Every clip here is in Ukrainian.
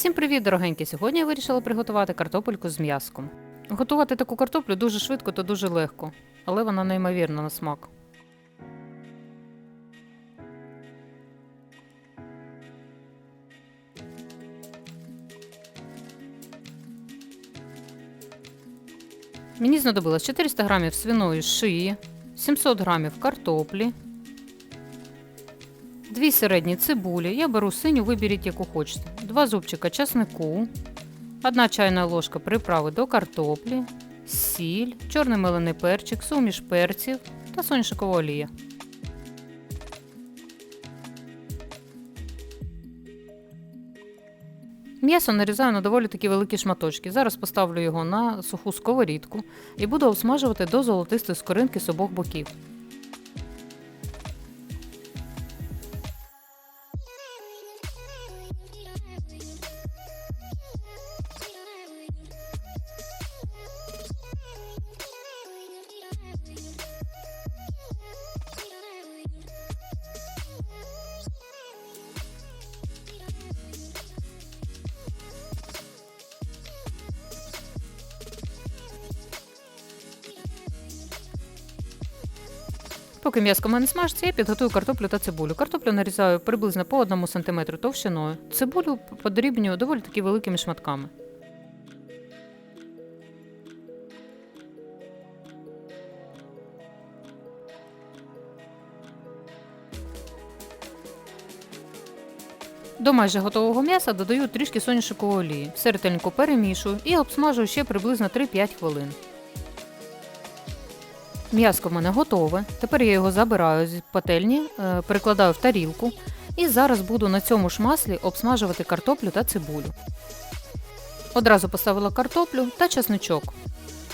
Всім привіт, дорогенькі! Сьогодні я вирішила приготувати картопельку з м'яском. Готувати таку картоплю дуже швидко та дуже легко, але вона неймовірна на смак. Мені знадобилось 400 грамів свиної шиї, 700 грамів картоплі, Дві середні цибулі. Я беру синю, виберіть яку хочете. Два зубчика часнику, одна чайна ложка приправи до картоплі, сіль, чорний мелений перчик, суміш перців та соняшникова олія. М'ясо нарізаю на доволі такі великі шматочки. Зараз поставлю його на суху сковорідку і буду обсмажувати до золотистої скоринки з обох боків. Поки м'яско в мене смажиться, я підготую картоплю та цибулю. Картоплю нарізаю приблизно по 1 см товщиною. Цибулю подрібнюю доволі таки великими шматками. До майже готового м'яса додаю трішки соняшникової олії. Все ретельненько перемішую і обсмажую ще приблизно 3-5 хвилин. М'яско в мене готове. Тепер я його забираю з пательні, е, перекладаю в тарілку і зараз буду на цьому ж маслі обсмажувати картоплю та цибулю. Одразу поставила картоплю та чесничок.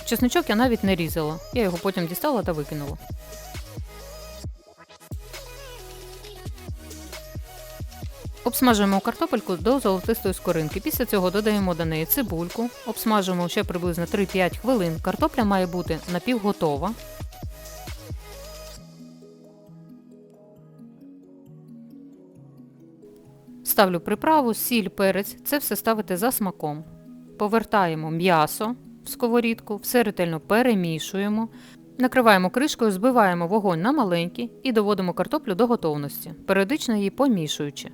Чесничок я навіть не різала, я його потім дістала та викинула. Обсмажуємо картопельку до золотистої скоринки. Після цього додаємо до неї цибульку, обсмажуємо ще приблизно 3-5 хвилин. Картопля має бути напівготова. Ставлю приправу, сіль, перець, це все ставити за смаком. Повертаємо м'ясо в сковорідку, все ретельно перемішуємо. Накриваємо кришкою, збиваємо вогонь на маленький і доводимо картоплю до готовності, періодично її помішуючи.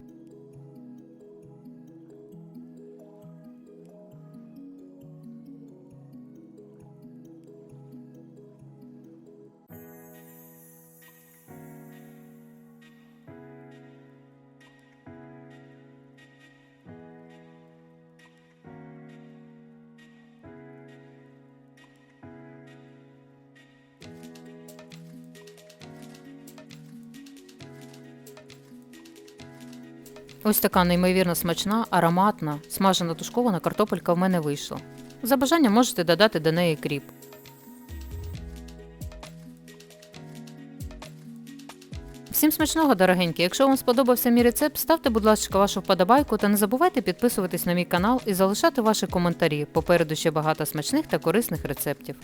Ось така неймовірно смачна, ароматна, смажена тушкована картопелька в мене вийшла. За бажанням можете додати до неї кріп. Всім смачного, дорогенькі! Якщо вам сподобався мій рецепт, ставте, будь ласка, вашу вподобайку та не забувайте підписуватись на мій канал і залишати ваші коментарі. Попереду ще багато смачних та корисних рецептів.